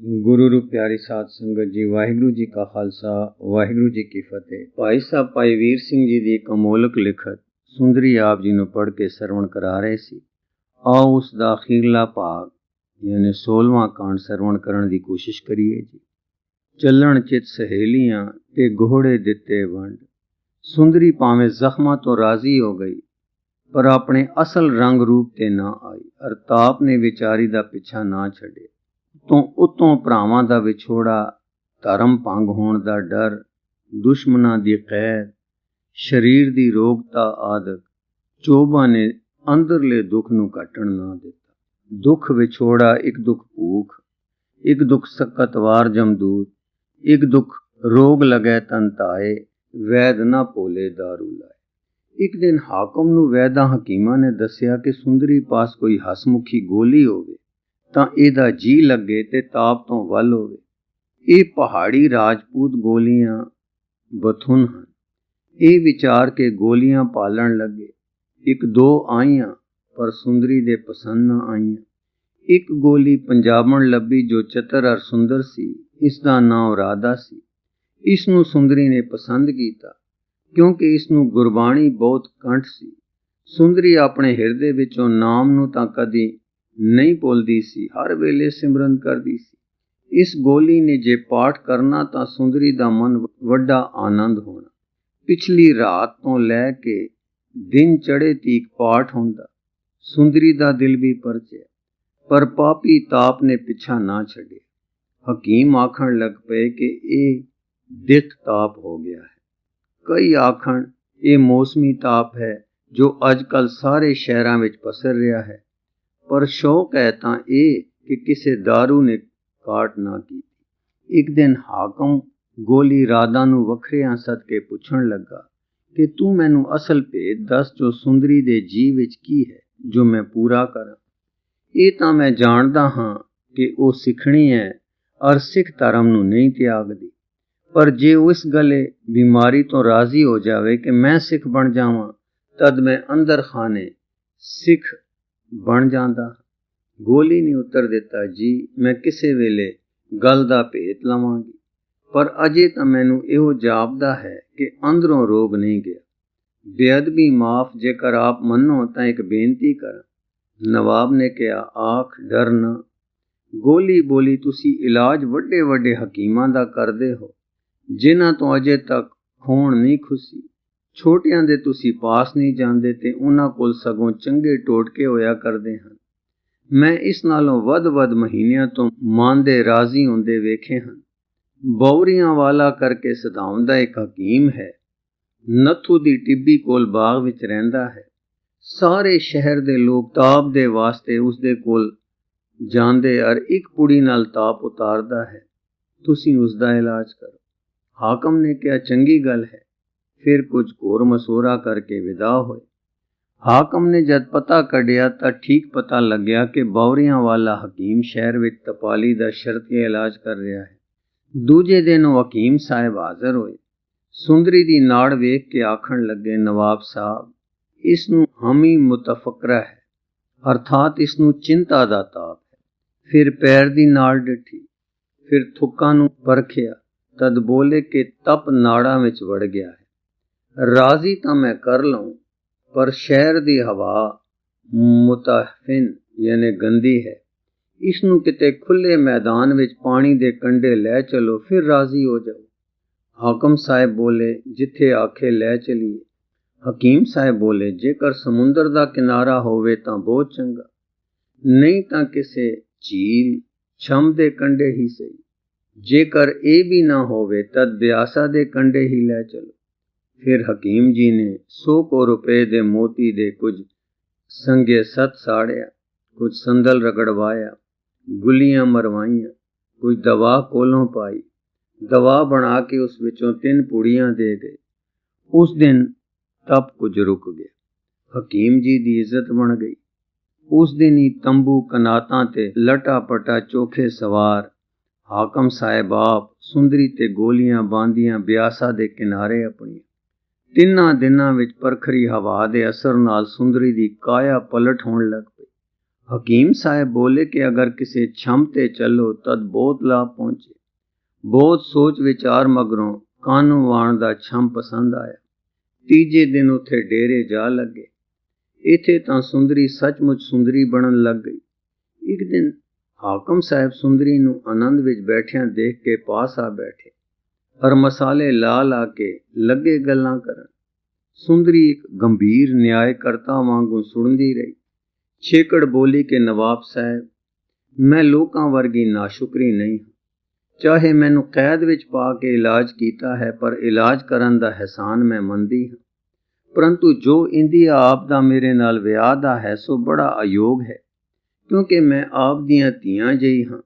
ਗੁਰੂ ਰੂਪ ਪਿਆਰੀ ਸਾਧ ਸੰਗਤ ਜੀ, ਵਾਹਿਗੁਰੂ ਜੀ ਕਾ ਖਾਲਸਾ, ਵਾਹਿਗੁਰੂ ਜੀ ਕੀ ਫਤਿਹ। ਭਾਈ ਸਾਹਿਬ, ਭਾਈ ਵੀਰ ਸਿੰਘ ਜੀ ਦੀ ਇੱਕ ਅਮੋਲਕ ਲਿਖਤ ਸੁੰਦਰੀ ਆਪ ਜੀ ਨੂੰ ਪੜ੍ਹ ਕੇ ਸਰਵਣ ਕਰਾ ਰਹੇ ਸੀ। ਆਓ ਉਸ ਦਾ ਅਖੀਰਲਾ ਭਾਗ, ਯਾਨੀ 16ਵਾਂ ਕਾਂਡ ਸਰਵਣ ਕਰਨ ਦੀ ਕੋਸ਼ਿਸ਼ ਕਰੀਏ ਜੀ। ਚੱਲਣ ਚਿਤ ਸਹੇਲੀਆਂ ਤੇ ਘੋੜੇ ਦਿੱਤੇ ਵੰਡ। ਸੁੰਦਰੀ ਭਾਵੇਂ ਜ਼ਖਮਾਂ ਤੋਂ ਰਾਜ਼ੀ ਹੋ ਗਈ, ਪਰ ਆਪਣੇ ਅਸਲ ਰੰਗ ਰੂਪ ਤੇ ਨਾ ਆਈ, ਅਰਤਾਪ ਨੇ ਵਿਚਾਰੀ ਦਾ ਪਿੱਛਾ ਨਾ ਛੱਡਿਆ। ਤੋਂ ਉਤੋਂ ਭਰਾਵਾਂ ਦਾ ਵਿਛੋੜਾ, ਧਰਮ ਭੰਗ ਹੋਣ ਦਾ ਡਰ, ਦੁਸ਼ਮਣਾਂ ਦੀ ਕੈਦ, ਸਰੀਰ ਦੀ ਰੋਗਤਾ ਆਦਿਕ ਚੋਬਾ ਨੇ ਅੰਦਰਲੇ ਦੁੱਖ ਨੂੰ ਕੱਟਣ ਨਾ ਦਿੱਤਾ। ਦੁੱਖ ਵਿਛੋੜਾ, ਇੱਕ ਦੁੱਖ ਭੂਖ, ਇੱਕ ਦੁੱਖ ਸਕਤਵਾਰ ਜਮਦੂਤ, ਇੱਕ ਦੁੱਖ ਰੋਗ ਲਗੈ ਤਨ ਤਾਏ ਵੈਦ ਨਾ ਭੋਲੇ ਦਾਰੂ ਲਾਏ। ਇੱਕ ਦਿਨ ਹਾਕਮ ਨੂੰ ਵੈਦਾਂ ਹਕੀਮਾਂ ਨੇ ਦੱਸਿਆ ਕਿ ਸੁੰਦਰੀ ਪਾਸ ਕੋਈ ਹਸਮੁਖੀ ਗੋਲੀ ਹੋਵੇ। ਤਾਂ ਇਹਦਾ ਜੀ ਲੱਗੇ ਤੇ ਤਾਪ ਤੋਂ ਵੱਲ ਹੋਵੇ। ਇਹ ਪਹਾੜੀ ਰਾਜਪੂਤ ਗੋਲੀਆਂ ਬਥੁਨ ਹਨ। ਇਹ ਵਿਚਾਰ ਕੇ ਗੋਲੀਆਂ ਪਾਲਣ ਲੱਗੇ। ਇੱਕ ਦੋ ਆਈਆਂ, ਪਰ ਸੁੰਦਰੀ ਦੇ ਪਸੰਦ ਨਾ ਆਈਆਂ। ਇੱਕ ਗੋਲੀ ਪੰਜਾਬਣ ਲੱਭੀ ਜੋ ਚਤਰ ਅਰ ਸੁੰਦਰ ਸੀ, ਇਸ ਦਾ ਨਾਮ ਰਾਧਾ ਸੀ। ਇਸ ਨੂੰ ਸੁੰਦਰੀ ਨੇ ਪਸੰਦ ਕੀਤਾ, ਕਿਉਂਕਿ ਇਸ ਨੂੰ ਗੁਰਬਾਣੀ ਬਹੁਤ ਕੰਠ ਸੀ। ਸੁੰਦਰੀ ਆਪਣੇ ਹਿਰਦੇ ਵਿੱਚੋਂ ਨਾਮ ਨੂੰ ਤਾਂ ਕਦੀ ਨਹੀਂ ਭੁੱਲਦੀ ਸੀ, ਹਰ ਵੇਲੇ ਸਿਮਰਨ ਕਰਦੀ ਸੀ। ਇਸ ਗੋਲੀ ਨੇ ਜੇ ਪਾਠ ਕਰਨਾ ਤਾਂ ਸੁੰਦਰੀ ਦਾ ਮਨ ਵੱਡਾ ਆਨੰਦ ਹੋਣਾ। ਪਿਛਲੀ ਰਾਤ ਤੋਂ ਲੈ ਕੇ ਦਿਨ ਚੜੇ ਤੀਕ ਪਾਠ ਹੁੰਦਾ, ਸੁੰਦਰੀ ਦਾ ਦਿਲ ਵੀ ਪਰਚਿਆ, ਪਰ ਪਾਪੀ ਤਾਪ ਨੇ ਪਿੱਛਾ ਨਾ ਛੱਡਿਆ। ਹਕੀਮ ਆਖਣ ਲੱਗ ਪਏ ਕਿ ਇਹ ਦਿੱਖ ਤਾਪ ਹੋ ਗਿਆ ਹੈ। ਕਈ ਆਖਣ, ਇਹ ਮੌਸਮੀ ਤਾਪ ਹੈ ਜੋ ਅੱਜਕੱਲ ਸਾਰੇ ਸ਼ਹਿਰਾਂ ਵਿੱਚ ਪਸਰ ਰਿਹਾ ਹੈ। ਪਰ ਸ਼ੌਕ ਹੈ ਤਾਂ ਇਹ ਕਿ ਕਿਸੇ दारू ਨੇ ਕਾਟ ਨਾ ਕੀਤੀ। ਇੱਕ ਦਿਨ ਹਾਕਮ ਗੋਲੀ ਰਾਧਾ ਨੂੰ ਵੱਖਰਿਆਂ ਸਦਕੇ ਪੁੱਛਣ ਲੱਗਾ ਕਿ ਤੂੰ ਮੈਨੂੰ ਅਸਲ ਭੇਦ ਦੱਸ ਜੋ ਸੁੰਦਰੀ ਦੇ ਜੀ ਵਿੱਚ ਕੀ ਹੈ, ਜੋ ਮੈਂ ਪੂਰਾ ਕਰਾਂ। ਇਹ ਤਾਂ ਮੈਂ ਜਾਣਦਾ ਹਾਂ ਕਿ ਉਹ ਸਿੱਖਣੀ ਹੈ ਔਰ ਸਿੱਖ ਧਰਮ ਨੂੰ ਨਹੀਂ ਤਿਆਗਦੀ। ਪਰ ਜੇ ਉਸ ਗਲੇ ਬਿਮਾਰੀ ਤੋਂ ਰਾਜ਼ੀ ਹੋ ਜਾਵੇ ਕਿ ਮੈਂ ਸਿੱਖ ਬਣ ਜਾਵਾਂ, ਤਦ ਮੈਂ ਅੰਦਰ ਖਾਨੇ ਸਿੱਖ ਬਣ ਜਾਂਦਾ। ਗੋਲੀ ਨੇ ਉੱਤਰ ਦਿੱਤਾ, ਜੀ, ਮੈਂ ਕਿਸੇ ਵੇਲੇ ਗੱਲ ਦਾ ਭੇਤ ਲਵਾਂਗੀ। ਪਰ ਅਜੇ ਤਾਂ ਮੈਨੂੰ ਇਹੋ ਜਾਪਦਾ ਹੈ ਕਿ ਅੰਦਰੋਂ ਰੋਗ ਨਹੀਂ ਗਿਆ। ਬੇਅਦਬੀ ਮਾਫ, ਜੇਕਰ ਆਪ ਮੰਨੋ ਤਾਂ ਇੱਕ ਬੇਨਤੀ ਕਰ। ਨਵਾਬ ਨੇ ਕਿਹਾ, ਆਖ, ਡਰ ਨਾ। ਗੋਲੀ ਬੋਲੀ, ਤੁਸੀਂ ਇਲਾਜ ਵੱਡੇ ਵੱਡੇ ਹਕੀਮਾਂ ਦਾ ਕਰਦੇ ਹੋ, ਜਿਨ੍ਹਾਂ ਤੋਂ ਅਜੇ ਤੱਕ ਖੋਣ ਨਹੀਂ ਖੁਸੀ। ਛੋਟਿਆਂ ਦੇ ਤੁਸੀਂ ਪਾਸ ਨਹੀਂ ਜਾਂਦੇ ਤੇ ਉਹਨਾਂ ਕੋਲ ਸਗੋਂ ਚੰਗੇ ਟੋਟਕੇ ਹੋਇਆ ਕਰਦੇ ਹਨ। ਮੈਂ ਇਸ ਨਾਲੋਂ ਵੱਧ-ਵੱਧ ਮਹੀਨਿਆਂ ਤੋਂ ਮੰਨਦੇ ਰਾਜ਼ੀ ਹੁੰਦੇ ਵੇਖੇ ਹਨ। ਬੌਰੀਆਂ ਵਾਲਾ ਕਰਕੇ ਸਦਾਉਂਦਾ ਇੱਕ ਹਕੀਮ ਹੈ। ਨੱਥੂ ਦੀ ਟਿੱਬੀ ਕੋਲ ਬਾਗ ਵਿੱਚ ਰਹਿੰਦਾ ਹੈ। ਸਾਰੇ ਸ਼ਹਿਰ ਦੇ ਲੋਕ ਤਾਪ ਦੇ ਵਾਸਤੇ ਉਸ ਦੇ ਕੋਲ ਜਾਂਦੇ ਅਰ ਇੱਕ ਪੁੜੀ ਨਾਲ ਤਾਪ ਉਤਾਰਦਾ ਹੈ। ਤੁਸੀਂ ਉਸ ਦਾ ਇਲਾਜ ਕਰੋ। ਹਾਕਮ ਨੇ ਕਿਹਾ, ਚੰਗੀ ਗੱਲ ਹੈ। ਫਿਰ ਕੁਝ ਘੋਰ ਮਸੂਰਾ ਕਰਕੇ ਵਿਦਾ ਹੋਏ। ਹਾਕਮ ਨੇ ਜਦ ਪਤਾ ਕੱਢਿਆ ਤਾਂ ਠੀਕ ਪਤਾ ਲੱਗਿਆ ਕਿ ਬੌਰੀਆਂ ਵਾਲਾ ਹਕੀਮ ਸ਼ਹਿਰ ਵਿੱਚ ਤਪਾਲੀ ਦਾ ਸ਼ਰਤੀ ਇਲਾਜ ਕਰ ਰਿਹਾ ਹੈ। ਦੂਜੇ ਦਿਨ ਉਹ ਹਕੀਮ ਸਾਹਿਬ ਹਾਜ਼ਰ ਹੋਏ। ਸੁੰਦਰੀ ਦੀ ਨਾੜ ਵੇਖ ਕੇ ਆਖਣ ਲੱਗੇ, ਨਵਾਬ ਸਾਹਿਬ ਇਸ ਨੂੰ ਹਮੀ ਮੁਤਫਕਰਾ ਹੈ, ਅਰਥਾਤ ਇਸ ਨੂੰ ਚਿੰਤਾ ਦਾ ਤਾਪ ਹੈ। ਫਿਰ ਪੈਰ ਦੀ ਨਾੜ ਡਿੱਠੀ, ਫਿਰ ਥੁੱਕਾਂ ਨੂੰ ਪਰਖਿਆ, ਤਦ ਬੋਲੇ ਕਿ ਤਪ ਨਾੜਾਂ ਵਿੱਚ ਵੜ ਗਿਆ ਹੈ। ਰਾਜ਼ੀ ਤਾਂ ਮੈਂ ਕਰ ਲਵਾਂ ਪਰ ਸ਼ਹਿਰ ਦੀ ਹਵਾ ਮੁਤਹਫਿਨ, ਯਾਨੀ ਗੰਦੀ ਹੈ। ਇਸ ਨੂੰ ਕਿਤੇ ਖੁੱਲੇ ਮੈਦਾਨ ਵਿੱਚ ਪਾਣੀ ਦੇ ਕੰਢੇ ਲੈ ਚਲੋ, ਫਿਰ ਰਾਜ਼ੀ ਹੋ ਜਾਓ। ਹਾਕਮ ਸਾਹਿਬ ਬੋਲੇ, ਜਿੱਥੇ ਆਖੇ ਲੈ ਚਲੀਏ। ਹਕੀਮ ਸਾਹਿਬ ਬੋਲੇ, ਜੇਕਰ ਸਮੁੰਦਰ ਦਾ ਕਿਨਾਰਾ ਹੋਵੇ ਤਾਂ ਬਹੁਤ ਚੰਗਾ। ਨਹੀਂ ਤਾਂ ਕਿਸੇ ਝੀਲ, ਛਮ ਦੇ ਕੰਢੇ ਹੀ ਸਹੀ। ਜੇਕਰ ਇਹ ਵੀ ਨਾ ਹੋਵੇ, ਤਾਂ ਦਿਆਸਾ ਦੇ ਕੰਢੇ ਹੀ ਲੈ ਚਲੋ। ਫਿਰ ਹਕੀਮ ਜੀ ਨੇ 100 ਕੋ ਰੁਪਏ ਦੇ ਮੋਤੀ ਦੇ ਕੁਝ ਸੰਗੇ ਸਤ ਸਾੜਿਆ, ਕੁਝ ਸੰਦਲ ਰਗੜਵਾਇਆ, ਗੁੱਲੀਆਂ ਮਰਵਾਈਆਂ, ਕੁਝ ਦਵਾ ਕੋਲੋਂ ਪਾਈ। ਦਵਾ ਬਣਾ ਕੇ ਉਸ ਵਿੱਚੋਂ ਤਿੰਨ ਪੁੜੀਆਂ ਦੇ ਗਏ। ਉਸ ਦਿਨ ਤਪ ਕੁਝ ਰੁਕ ਗਿਆ। ਹਕੀਮ ਜੀ ਦੀ ਇੱਜ਼ਤ ਬਣ ਗਈ। ਉਸ ਦਿਨ ਹੀ ਤੰਬੂ ਕਨਾਤਾਂ ਤੇ ਲਟਾ ਪਟਾ ਚੋਖੇ ਸਵਾਰ ਹਾਕਮ ਸਾਹਿਬ ਆਪ ਸੁੰਦਰੀ ਤੇ ਗੋਲੀਆਂ ਬਾਂਦੀਆਂ ਬਿਆਸਾ ਦੇ ਕਿਨਾਰੇ ਆਪਣੀਆਂ ਤਿੰਨਾਂ ਦਿਨਾਂ ਵਿੱਚ ਪਰਖਰੀ ਹਵਾ ਦੇ ਅਸਰ ਨਾਲ ਸੁੰਦਰੀ ਦੀ ਕਾਇਆ ਪਲਟ ਹੋਣ ਲੱਗ ਪਈ। ਹਕੀਮ ਸਾਹਿਬ ਬੋਲੇ ਕਿ ਅਗਰ ਕਿਸੇ ਛੰਮ ਤੇ ਚੱਲੋ, ਤਦ ਬਹੁਤ ਲਾਭ ਪਹੁੰਚੇ। ਬਹੁਤ ਸੋਚ ਵਿਚਾਰ ਮਗਰੋਂ ਕਾਨੂੰ ਵਾਣ ਦਾ ਛੰਮ ਪਸੰਦ ਆਇਆ। ਤੀਜੇ ਦਿਨ ਉਥੇ ਡੇਰੇ ਜਾ ਲੱਗੇ। ਇਥੇ ਤਾਂ ਸੁੰਦਰੀ ਸੱਚਮੁੱਚ ਸੁੰਦਰੀ ਬਣਨ ਲੱਗ ਗਈ। ਇੱਕ ਦਿਨ ਹਾਕਮ ਸਾਹਿਬ ਸੁੰਦਰੀ ਨੂੰ ਆਨੰਦ ਵਿੱਚ ਬੈਠਿਆਂ ਦੇਖ ਕੇ ਪਾਸ ਆ ਬੈਠੇ। ਪਰ ਮਸਾਲੇ ਲਾ ਲਾ ਕੇ ਲੱਗੇ ਗੱਲਾਂ ਕਰਨ। ਸੁੰਦਰੀ ਇੱਕ ਗੰਭੀਰ ਨਿਆਇ ਕਰਤਾ ਵਾਂਗੂ ਸੁਣਦੀ ਰਹੀ। ਛੇਕੜ ਬੋਲੀ ਕਿ ਨਵਾਬ ਸਾਹਿਬ, ਮੈਂ ਲੋਕਾਂ ਵਰਗੀ ਨਾਸ਼ੁਕਰੀ ਨਹੀਂ ਚਾਹੇ ਮੈਨੂੰ ਕੈਦ ਵਿੱਚ ਪਾ ਕੇ ਇਲਾਜ ਕੀਤਾ ਹੈ, ਪਰ ਇਲਾਜ ਕਰਨ ਦਾ ਹਸਾਨ ਮੈਂ ਮੰਨਦੀ ਹਾਂ। ਪਰੰਤੂ ਜੋ ਇੰਡੀਆ ਆਪ ਦਾ ਮੇਰੇ ਨਾਲ ਵਿਆਹ ਦਾ ਹੈ, ਸੋ ਬੜਾ ਅਯੋਗ ਹੈ, ਕਿਉਂਕਿ ਮੈਂ ਆਪ ਦੀਆਂ ਧੀਆਂ ਜਿਹੀ ਹਾਂ।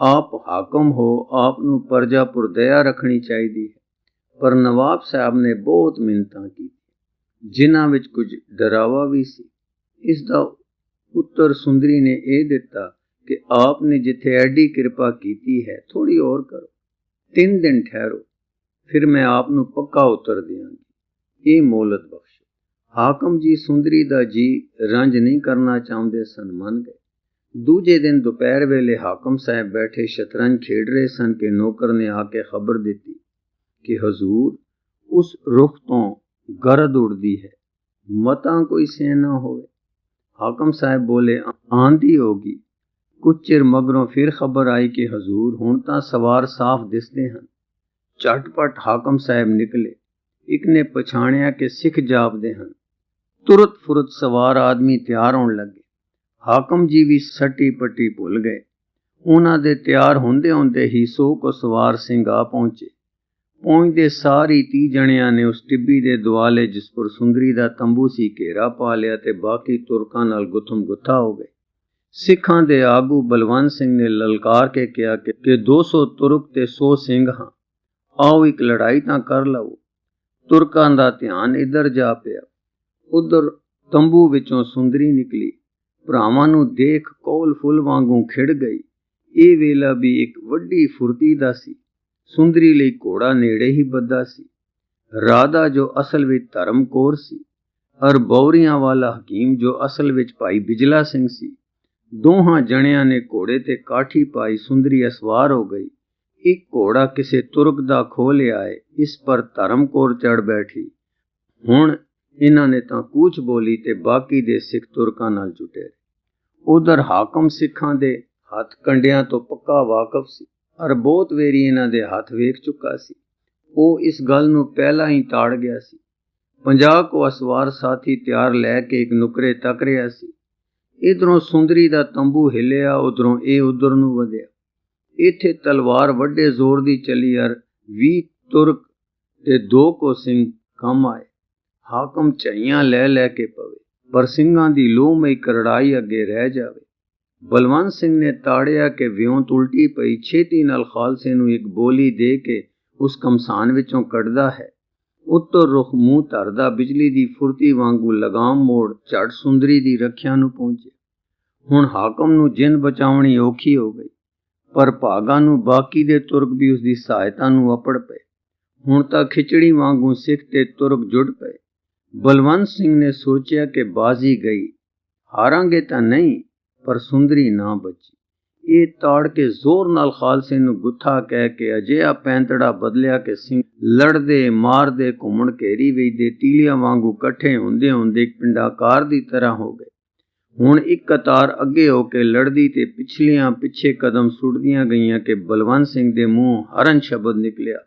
ਆਪ ਹਾਕਮ ਹੋ, ਆਪ ਨੂੰ ਪਰਜਾ ਪੁਰ ਦਇਆ ਰੱਖਣੀ ਚਾਹੀਦੀ ਹੈ। ਪਰ ਨਵਾਬ ਸਾਹਿਬ ਨੇ ਬਹੁਤ ਮਿੰਤਾਂ ਕੀਤੀ ਜਿਨ੍ਹਾਂ ਵਿੱਚ ਕੁਝ ਡਰਾਵਾ ਵੀ ਸੀ। ਇਸ ਦਾ ਉੱਤਰ ਸੁੰਦਰੀ ਨੇ ਇਹ ਦਿੱਤਾ ਕਿ ਆਪ ਨੇ ਜਿੱਥੇ ਐਡੀ ਕਿਰਪਾ ਕੀਤੀ ਹੈ ਥੋੜੀ ਹੋਰ ਕਰੋ। ਤਿੰਨ ਦਿਨ ਠਹਿਰੋ, ਫਿਰ ਮੈਂ ਆਪ ਨੂੰ ਪੱਕਾ ਉੱਤਰ ਦਿਆਂਗੀ। ਇਹ ਮੌਲਤ ਬਖਸ਼। ਹਾਕਮ ਜੀ ਸੁੰਦਰੀ ਦਾ ਜੀ ਰੰਜ ਨਹੀਂ ਕਰਨਾ ਚਾਹੁੰਦੇ ਸਨ, ਮੰਨ ਗਏ। ਦੂਜੇ ਦਿਨ ਦੁਪਹਿਰ ਵੇਲੇ ਹਾਕਮ ਸਾਹਿਬ ਬੈਠੇ ਸ਼ਤਰੰਜ ਖੇਡ ਰਹੇ ਸਨ ਕਿ ਨੌਕਰ ਨੇ ਆ ਕੇ ਖਬਰ ਦਿੱਤੀ ਕਿ ਹਜ਼ੂਰ ਉਸ ਰੁਖ ਤੋਂ ਗਰਦ ਉੜਦੀ ਹੈ ਮਤਾਂ ਕੋਈ ਸੇਨਾ ਹੋਵੇ ਹਾਕਮ ਸਾਹਿਬ ਬੋਲੇ ਆਂਦੀ ਹੋਗੀ ਕੁਝ ਚਿਰ ਮਗਰੋਂ ਫਿਰ ਖਬਰ ਆਈ ਕਿ ਹਜ਼ੂਰ ਹੁਣ ਤਾਂ ਸਵਾਰ ਸਾਫ਼ ਦਿਸਦੇ ਹਨ ਝਟਪਟ ਹਾਕਮ ਸਾਹਿਬ ਨਿਕਲੇ ਇੱਕ ਨੇ ਪਛਾਣਿਆ ਕਿ ਸਿੱਖ ਜਾਪਦੇ ਹਨ ਤੁਰਤ ਫੁਰਤ ਸਵਾਰ ਆਦਮੀ ਤਿਆਰ ਹੋਣ ਲੱਗੇ ਹਾਕਮ ਜੀ ਵੀ ਸੱਟੀ ਪੱਟੀ ਭੁੱਲ ਗਏ। ਉਹਨਾਂ ਦੇ ਤਿਆਰ ਹੁੰਦੇ ਹੁੰਦੇ ਹੀ ਸੋ ਕੋ ਸਵਾਰ ਸਿੰਘ ਆ ਪਹੁੰਚੇ। ਪਹੁੰਚਦੇ ਸਾਰੀ 30 ਜਣਿਆਂ ਨੇ ਉਸ ਟਿੱਬੀ ਦੇ ਦੁਆਲੇ ਜਿਸ ਪਰ ਸੁੰਦਰੀ ਦਾ ਤੰਬੂ ਸੀ ਘੇਰਾ ਪਾ ਲਿਆ ਤੇ ਬਾਕੀ ਤੁਰਕਾਂ ਨਾਲ ਗੁੱਥਮ ਗੁੱਥਾ ਹੋ ਗਏ। ਸਿੱਖਾਂ ਦੇ ਆਗੂ ਬਲਵੰਤ ਸਿੰਘ ਨੇ ਲਲਕਾਰ ਕੇ ਕਿਹਾ ਕਿ 200 ਤੁਰਕ ਤੇ 100 ਸਿੰਘ ਹਾਂ, ਆਓ ਇੱਕ ਲੜਾਈ ਤਾਂ ਕਰ ਲਓ। ਤੁਰਕਾਂ ਦਾ ਧਿਆਨ ਇੱਧਰ ਜਾ ਪਿਆ। ਉਧਰ ਤੰਬੂ ਵਿੱਚੋਂ ਸੁੰਦਰੀ ਨਿਕਲੀ। ਭਰਾਵਾਂ ਨੂੰ ਦੇਖ ਕੋਲ ਫੁੱਲ ਵਾਂਗੂ ਖਿੜ ਗਈ। ਇਹ ਵੇਲਾ ਵੀ ਇੱਕ ਵੱਡੀ ਫੁਰਤੀ ਦਾ ਸੀ। ਸੁੰਦਰੀ ਲਈ ਘੋੜਾ ਨੇੜੇ ਹੀ ਬੱਦਾ ਸੀ। ਰਾਧਾ ਜੋ ਅਸਲ ਵਿੱਚ ਧਰਮਕੌਰ ਸੀ। ਅਰ ਬੌਰੀਆਂ ਵਾਲਾ ਹਕੀਮ ਜੋ ਅਸਲ ਵਿੱਚ ਭਾਈ ਬਿਜਲਾ ਸਿੰਘ ਸੀ। ਦੋਹਾਂ ਜਣਿਆਂ ਨੇ ਘੋੜੇ ਤੇ ਕਾਠੀ ਪਾਈ ਸੁੰਦਰੀ ਅਸਵਾਰ ਹੋ ਗਈ। ਇੱਕ ਘੋੜਾ ਕਿਸੇ ਤੁਰਕ ਦਾ ਖੋ ਲਿਆ ਏ ਇਸ ਪਰ ਧਰਮਕੌਰ ਚੜ ਬੈਠੀ। ਹੁਣ ਇਹਨਾਂ ਨੇ ਤਾਂ ਕੂਚ ਬੋਲੀ ਤੇ ਬਾਕੀ ਦੇ ਸਿੱਖ ਤੁਰਕਾਂ ਨਾਲ ਜੁਟੇ ਉਧਰ ਹਾਕਮ ਸਿੱਖਾਂ ਦੇ ਹੱਥ ਕੰਡਿਆਂ ਤੋਂ ਪੱਕਾ ਵਾਕਫ ਸੀ ਔਰ ਬਹੁਤ ਵੇਰੀ ਇਹਨਾਂ ਦੇ ਹੱਥ ਵੇਖ ਚੁੱਕਾ ਸੀ। ਉਹ ਇਸ ਗੱਲ ਨੂੰ ਪਹਿਲਾਂ ਹੀ ਤਾੜ ਗਿਆ ਸੀ। 50 ਕੋ ਅਸਵਾਰ ਸਾਥੀ ਤਿਆਰ ਲੈ ਕੇ ਇੱਕ ਨੁਕਰੇ ਤੱਕ ਰਿਹਾ ਸੀ। ਇਧਰੋਂ ਸੁੰਦਰੀ ਦਾ ਤੰਬੂ ਹਿੱਲਿਆ, ਉਧਰੋਂ ਇਹ ਉਧਰ ਨੂੰ ਵਧਿਆ। ਇੱਥੇ ਤਲਵਾਰ ਵੱਡੇ ਜ਼ੋਰ ਦੀ ਚੱਲੀ ਅਰ 20 ਤੁਰਕ ਤੇ ਦੋ ਕੋ ਸਿੰਘ ਕੰਮ ਆਏ। ਹਾਕਮ ਚਾਈਆਂ ਲੈ ਲੈ ਕੇ ਪਵੇ। ਪਰ ਸਿੰਘਾਂ ਦੀ ਲੋਹ ਮਈ ਕਰੜਾਈ ਅੱਗੇ ਰਹਿ ਜਾਵੇ। ਬਲਵੰਤ ਸਿੰਘ ਨੇ ਤਾੜਿਆ ਕਿ ਵਿਉਂਤ ਉਲਟੀ ਪਈ, ਛੇਤੀ ਨਾਲ ਖਾਲਸੇ ਨੂੰ ਇੱਕ ਬੋਲੀ ਦੇ ਕੇ ਉਸ ਕਮਸਾਨ ਵਿੱਚੋਂ ਕੱਢਦਾ ਹੈ। ਉੱਤਰ ਰੁਖ ਮੂੰਹ ਧਰਦਾ, ਬਿਜਲੀ ਦੀ ਫੁਰਤੀ ਵਾਂਗੂ ਲਗਾਮ ਮੋੜ ਝੜ ਸੁੰਦਰੀ ਦੀ ਰੱਖਿਆ ਨੂੰ ਪਹੁੰਚੇ। ਹੁਣ ਹਾਕਮ ਨੂੰ ਜਿੰਨ ਬਚਾਉਣੀ ਔਖੀ ਹੋ ਗਈ, ਪਰ ਭਾਗਾ ਨੂੰ ਬਾਕੀ ਦੇ ਤੁਰਕ ਵੀ ਉਸ ਦੀ ਸਹਾਇਤਾ ਨੂੰ ਅਪੜ ਪਏ। ਹੁਣ ਤਾਂ ਖਿਚੜੀ ਵਾਂਗੂ ਸਿੱਖ ਤੇ ਤੁਰਕ ਜੁੜ ਪਏ। ਬਲਵੰਤ ਸਿੰਘ ਨੇ ਸੋਚਿਆ ਕਿ ਬਾਜ਼ੀ ਗਈ। ਹਾਰਾਂਗੇ ਤਾਂ ਨਹੀਂ, ਪਰ ਸੁੰਦਰੀ ਨਾ ਬਚੀ। ਇਹ ਤਾੜ ਕੇ ਜ਼ੋਰ ਨਾਲ ਖਾਲਸੇ ਨੂੰ ਗੁੱਥਾ ਕਹਿ ਕੇ ਅਜਿਹਾ ਪੈਂਤੜਾ ਬਦਲਿਆ ਕਿ ਸਿੰਘ ਲੜਦੇ, ਮਾਰਦੇ, ਘੁੰਮਣ ਘੇਰੀ ਵੇਚਦੇ, ਤੀਲੀਆਂ ਵਾਂਗੂ ਇਕੱਠੇ ਹੁੰਦੇ ਹੁੰਦੇ ਪਿੰਡਾਕਾਰ ਦੀ ਤਰ੍ਹਾਂ ਹੋ ਗਏ। ਹੁਣ ਇੱਕ ਕਤਾਰ ਅੱਗੇ ਹੋ ਕੇ ਲੜਦੀ ਤੇ ਪਿਛਲੀਆਂ ਪਿੱਛੇ ਕਦਮ ਸੁੱਟਦੀਆਂ ਗਈਆਂ ਕਿ ਬਲਵੰਤ ਸਿੰਘ ਦੇ ਮੂੰਹ ਹਰਨ ਸ਼ਬਦ ਨਿਕਲਿਆ।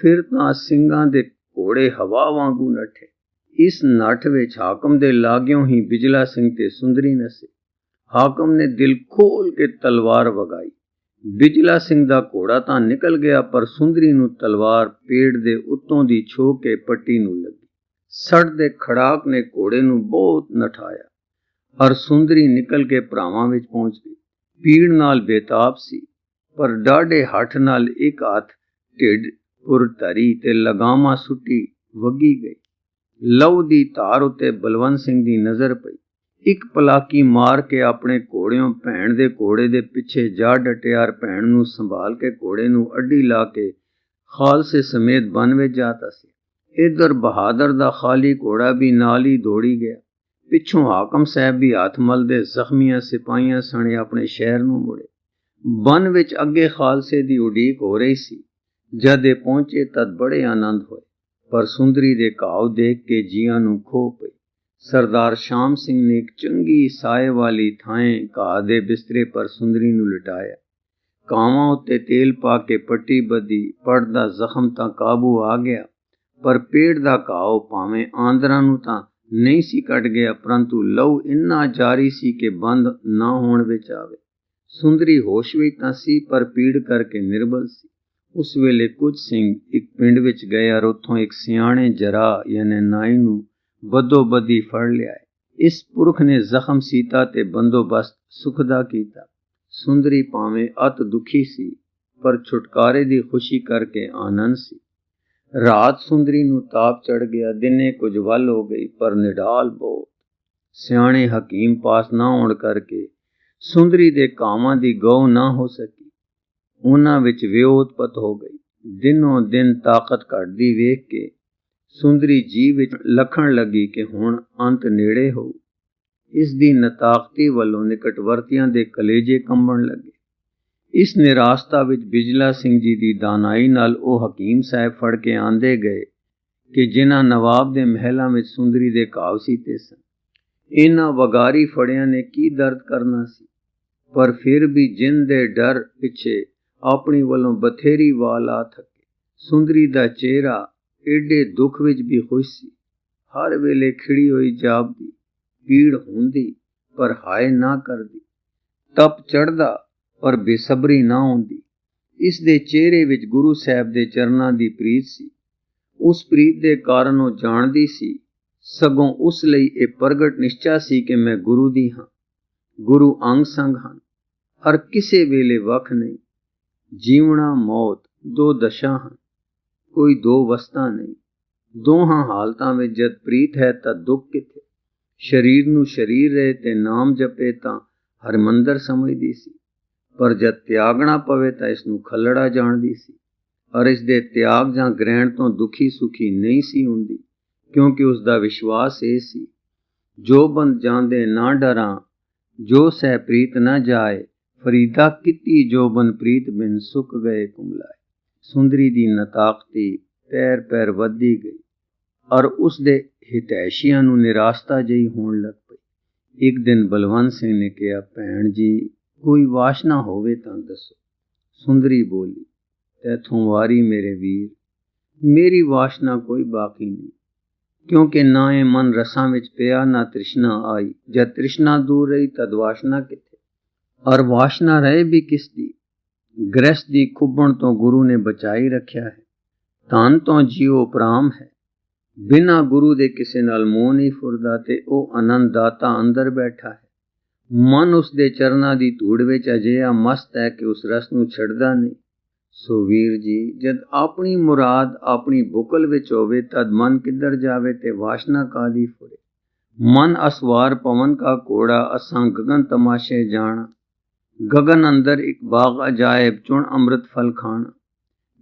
ਫਿਰ ਤਾਂ ਸਿੰਘਾਂ ਦੇ ਘੋੜੇ ਹਵਾ ਵਾਂਗੂ ਨੱਠੇ। ਇਸ ਨੱਠ ਵਿੱਚ ਹਾਕਮ ਦੇ ਲਾਗਿਓਂ ਹੀ ਬਿਜਲਾ ਸਿੰਘ ਤੇ ਸੁੰਦਰੀ ਨਸੇ। ਹਾਕਮ ਨੇ ਦਿਲ ਖੋਲ ਕੇ ਤਲਵਾਰ ਵਗਾਈ। ਬਿਜਲਾ ਸਿੰਘ ਦਾ ਘੋੜਾ ਤਾਂ ਨਿਕਲ ਗਿਆ, ਪਰ ਸੁੰਦਰੀ ਨੂੰ ਤਲਵਾਰ ਪੇੜ ਦੇ ਉੱਤੋਂ ਦੀ ਛੋ ਕੇ ਪੱਟੀ ਨੂੰ ਲੱਗੀ। ਸੜ ਦੇ ਖੜਾਕ ਨੇ ਘੋੜੇ ਨੂੰ ਬਹੁਤ ਨਠਾਇਆ। ਹਰ ਸੁੰਦਰੀ ਨਿਕਲ ਕੇ ਭਰਾਵਾਂ ਵਿੱਚ ਪਹੁੰਚ ਗਈ। ਪੀੜ ਨਾਲ ਬੇਤਾਬ ਸੀ, ਪਰ ਡਾਢੇ ਹੱਠ ਨਾਲ ਇੱਕ ਹੱਥ ਢਿੱਡ ਪੁਰ ਧਰੀ ਤੇ ਲਗਾਮਾ ਸੁੱਟੀ ਵਗੀ ਗਈ। ਲਹੂ ਦੀ ਧਾਰ ਉਤੇ ਬਲਵੰਤ ਸਿੰਘ ਦੀ ਨਜ਼ਰ ਪਈ। ਇੱਕ ਪਲਾਕੀ ਮਾਰ ਕੇ ਆਪਣੇ ਘੋੜਿਓਂ ਭੈਣ ਦੇ ਘੋੜੇ ਦੇ ਪਿੱਛੇ ਜਾ ਡਟਿਆਰ ਭੈਣ ਨੂੰ ਸੰਭਾਲ ਕੇ ਘੋੜੇ ਨੂੰ ਅੱਡੀ ਲਾ ਕੇ ਖਾਲਸੇ ਸਮੇਤ ਬਨ ਵਿੱਚ ਜਾਤਾ ਸੀ। ਇਧਰ ਬਹਾਦਰ ਦਾ ਖਾਲੀ ਘੋੜਾ ਵੀ ਨਾਲ ਹੀ ਦੌੜੀ ਗਿਆ। ਪਿੱਛੋਂ ਹਾਕਮ ਸਾਹਿਬ ਵੀ ਹੱਥ ਮਲਦੇ ਜ਼ਖਮੀਆਂ ਸਿਪਾਹੀਆਂ ਸਣੇ ਆਪਣੇ ਸ਼ਹਿਰ ਨੂੰ ਮੁੜੇ। ਬਨ ਵਿੱਚ ਅੱਗੇ ਖਾਲਸੇ ਦੀ ਉਡੀਕ ਹੋ ਰਹੀ ਸੀ। ਜਦ ਇਹ ਪਹੁੰਚੇ ਤਦ ਬੜੇ ਆਨੰਦ ਹੋਏ। ਪਰ ਸੁੰਦਰੀ ਦੇ ਘਾਵ ਦੇਖ ਕੇ ਜੀਆਂ ਨੂੰ ਖੋ ਪਈ। ਸਰਦਾਰ ਸ਼ਾਮ ਸਿੰਘ ਨੇ ਇੱਕ ਚੰਗੀ ਸਾਏ ਵਾਲੀ ਥਾਂ ਘਾਹ ਦੇ ਬਿਸਤਰੇ ਪਰ ਸੁੰਦਰੀ ਨੂੰ ਲਟਾਇਆ। ਕਾਵਾਂ ਉੱਤੇ ਤੇਲ ਪਾ ਕੇ ਪੱਟੀ ਬੱਧੀ, ਪੜਦਾ ਜ਼ਖਮ ਤਾਂ ਕਾਬੂ ਆ ਗਿਆ, ਪਰ ਪੇਟ ਦਾ ਘਾव ਭਾਵੇਂ ਆਂਦਰਾਂ ਨੂੰ ਤਾਂ ਨਹੀਂ ਸੀ ਕੱਟ ਗਿਆ, ਪਰੰਤੂ ਲਹੂ ਇੰਨਾ ਜਾਰੀ ਸੀ ਕਿ ਬੰਦ ਨਾ ਹੋਣ ਵਿੱਚ ਆਵੇ। ਸੁੰਦਰੀ ਹੋਸ਼ ਵਿੱਚ ਤਾਂ ਸੀ, ਪਰ ਪੀੜ ਕਰਕੇ ਨਿਰਬਲ ਸੀ। ਉਸ ਵੇਲੇ ਕੁਝ ਸਿੰਘ ਇੱਕ ਪਿੰਡ ਵਿੱਚ ਗਏ ਔਰ ਉੱਥੋਂ ਇੱਕ ਸਿਆਣੇ ਜਰਾ ਯਾਨੀ ਨਾਈ ਨੂੰ ਬਦੋ ਬਦੀ ਫੜ ਲਿਆ ਇਸ ਪੁਰਖ ਨੇ ਜ਼ਖਮ ਸੀਤਾ ਤੇ ਬੰਦੋਬਸਤ ਸੁਖਦਾ ਕੀਤਾ। ਸੁੰਦਰੀ ਭਾਵੇਂ ਅਤ ਦੁਖੀ ਸੀ, ਪਰ ਛੁਟਕਾਰੇ ਦੀ ਖੁਸ਼ੀ ਕਰਕੇ ਆਨੰਦ ਸੀ। ਰਾਤ ਸੁੰਦਰੀ ਨੂੰ ਤਾਪ ਚੜ ਗਿਆ, ਦਿਨੇ ਕੁਝ ਵੱਲ ਹੋ ਗਈ, ਪਰ ਨਿਡਾਲ ਬਹੁਤ। ਸਿਆਣੇ ਹਕੀਮ ਪਾਸ ਨਾ ਹੋਣ ਕਰਕੇ ਸੁੰਦਰੀ ਦੇ ਕਾਮਾਂ ਦੀ ਗਉ ਨਾ ਹੋ ਸਕੀ। ਉਹਨਾਂ ਵਿੱਚ ਵਿਉਤਪਤ ਹੋ ਗਈ। ਦਿਨੋਂ ਦਿਨ ਤਾਕਤ ਘਟਦੀ ਵੇਖ ਕੇ ਸੁੰਦਰੀ ਜੀ ਵਿੱਚ ਲਖਣ ਲੱਗੀ ਕਿ ਹੁਣ ਅੰਤ ਨੇੜੇ ਹੋ ਇਸ ਦੀ ਨਤਾਕਤੀ ਵੱਲੋਂ ਨਿਕਟਵਰਤੀਆਂ ਦੇ ਕਲੇਜੇ ਕੰਬਣ ਲੱਗੇ। ਇਸ ਨਿਰਾਸਤਾ ਵਿੱਚ ਬਿਜਲਾ ਸਿੰਘ ਜੀ ਦੀ ਦਾਨਾਈ ਨਾਲ ਉਹ ਹਕੀਮ ਸਾਹਿਬ ਫੜ ਕੇ ਆਂਦੇ ਗਏ ਕਿ ਜਿਨ੍ਹਾਂ ਨਵਾਬ ਦੇ ਮਹਿਲਾਂ ਵਿੱਚ ਸੁੰਦਰੀ ਦੇ ਘਾਵ ਸੀਤੇ ਸਨ। ਇਹਨਾਂ ਵਗਾਰੀ ਫੜਿਆਂ ਨੇ ਕੀ ਦਰਦ ਕਰਨਾ ਸੀ? ਪਰ ਫਿਰ ਵੀ ਜਿੰਨ ਦੇ ਡਰ ਪਿੱਛੇ ਆਪਣੀ ਵੱਲੋਂ ਬਥੇਰੀ ਵਾਲਾ ਥੱਕੇ। ਸੁੰਦਰੀ ਦਾ ਚਿਹਰਾ ਏਡੇ ਦੁੱਖ ਵਿੱਚ ਵੀ ਖੁਸ਼ ਸੀ। ਹਰ ਵੇਲੇ ਖਿੜੀ ਹੋਈ ਜਾਪਦੀ ਪੀੜ ਹੁੰਦੀ, ਪਰ ਹਾਏ ਨਾ ਕਰਦੀ। ਤਪ ਚੜਦਾ ਪਰ ਬੇਸਬਰੀ ਨਾ ਹੁੰਦੀ। ਇਸ ਦੇ ਚਿਹਰੇ ਵਿੱਚ ਗੁਰੂ ਸਾਹਿਬ ਦੇ ਚਰਨਾਂ ਦੀ ਪ੍ਰੀਤ ਸੀ। ਉਸ ਪ੍ਰੀਤ ਦੇ ਕਾਰਨ ਉਹ ਜਾਣਦੀ ਸੀ, ਸਗੋਂ ਉਸ ਲਈ ਇਹ ਪ੍ਰਗਟ ਨਿਸ਼ਚਾ ਸੀ ਕਿ ਮੈਂ ਗੁਰੂ ਦੀ ਹਾਂ। ਗੁਰੂ ਅੰਗ ਸੰਗ ਹਨ। ਹਰ ਕਿਸੇ ਵੇਲੇ ਵਖ ਨਹੀਂ। ਜੀਵਣਾ, ਮੌਤ ਦੋ ਦਸ਼ਾ ਹਨ। ਕੋਈ ਦੋ ਵਸਤਾਂ ਨਹੀਂ। ਦੋਹਾਂ ਹਾਲਤਾਂ ਵਿੱਚ ਜਦ ਪ੍ਰੀਤ ਹੈ ਤਾਂ ਦੁੱਖ ਕਿੱਥੇ? ਸਰੀਰ ਨੂੰ ਸਰੀਰ ਰਹੇ ਤੇ ਨਾਮ ਜਪੇ ਤਾਂ ਹਰਮੰਦਰ ਸਮਝਦੀ ਸੀ। ਪਰ ਜਦ ਤਿਆਗਣਾ ਪਵੇ ਤਾਂ ਇਸ ਨੂੰ ਖੱਲੜਾ ਜਾਣਦੀ ਸੀ। ਔਰ ਇਸ ਦੇ ਤਿਆਗ ਜਾਂ ਗ੍ਰਹਿਣ ਤੋਂ ਦੁਖੀ ਸੁਖੀ ਨਹੀਂ ਸੀ ਹੁੰਦੀ, ਕਿਉਂਕਿ ਉਸ ਦਾ ਵਿਸ਼ਵਾਸ ਇਹ ਸੀ, ਜੋ ਬੰਦ ਜਾਂਦੇ ਨਾ ਡਰਾਂ, ਜੋ ਸਹਿ ਪ੍ਰੀਤ ਨਾ ਜਾਏ ਫਰੀਦਾ ਕੀਤੀ ਜੋ ਬਨਪ੍ਰੀਤ ਬਿਨ ਸੁੱਕ ਗਏ ਕੁਮਲਾਏ। ਸੁੰਦਰੀ ਦੀ ਨਤਾਕਤੀ ਪੈਰ ਪੈਰ ਵੱਧਦੀ ਗਈ ਔਰ ਉਸ ਦੇ ਹਿਤੈਸ਼ੀਆਂ ਨੂੰ ਨਿਰਾਸਤਾ ਜਈ ਹੋਣ ਲੱਗ ਪਈ। ਇੱਕ ਦਿਨ ਬਲਵੰਤ ਸਿੰਘ ਨੇ ਕਿਹਾ, ਭੈਣ ਜੀ, ਕੋਈ ਵਾਸ਼ਨਾ ਹੋਵੇ ਤਾਂ ਦੱਸੋ। ਸੁੰਦਰੀ ਬੋਲੀ, ਤੈਥੋਂ ਵਾਰੀ ਮੇਰੇ ਵੀਰ, ਮੇਰੀ ਵਾਸ਼ਨਾ ਕੋਈ ਬਾਕੀ ਨਹੀਂ। ਕਿਉਂਕਿ ਨਾ ਇਹ ਮਨ ਰਸਾਂ ਵਿੱਚ ਪਿਆ, ਨਾ ਤ੍ਰਿਸ਼ਨਾ ਆਈ। ਜਦ ਤ੍ਰਿਸ਼ਨਾ ਦੂਰ ਰਹੀ, ਤਦ ਵਾਸ਼ਨਾ ਕਿੱਥੇ ਔਰ ਵਾਸ਼ਨਾ ਰਹੇ ਵੀ ਕਿਸ ਦੀ। ਗ੍ਰਸਤ ਦੀ ਖੁੱਬਣ ਤੋਂ ਗੁਰੂ ਨੇ ਬਚਾਈ ਰੱਖਿਆ ਹੈ। ਤਨ ਤੋਂ ਜੀਉ ਪ੍ਰਾਮ ਹੈ। ਬਿਨਾ ਗੁਰੂ ਦੇ ਕਿਸੇ ਨਾਲ ਮੋਹ ਨਹੀਂ ਫੁਰਦਾ ਤੇ ਉਹ ਆਨੰਦ ਦਾਤਾ ਅੰਦਰ ਬੈਠਾ ਹੈ। ਮਨ ਉਸ ਦੇ ਚਰਨਾਂ ਦੀ ਧੂੜ ਵਿੱਚ ਅਜਿਹਾ ਮਸਤ ਹੈ ਕਿ ਉਸ ਰਸ ਨੂੰ ਛੱਡਦਾ ਨਹੀਂ। ਸੋ ਵੀਰ ਜੀ, ਜਦ ਆਪਣੀ ਮੁਰਾਦ ਆਪਣੀ ਬੁਕਲ ਵਿੱਚ ਹੋਵੇ, ਤਦ ਮਨ ਕਿੱਧਰ ਜਾਵੇ ਤੇ ਵਾਸ਼ਨਾ ਕਾਦੀ ਫੁਰੇ। ਮਨ ਅਸਵਾਰ ਪਵਨ ਕਾ ਕੋੜਾ ਅਸਾਂ ਗगन ਤਮਾਸ਼ੇ ਜਾਣ। ਗगन ਅੰਦਰ ਇੱਕ ਬਾਗ ਅਜਾਇਬ ਚੁਣ ਅੰਮ੍ਰਿਤ ਫਲ ਖਾਣ।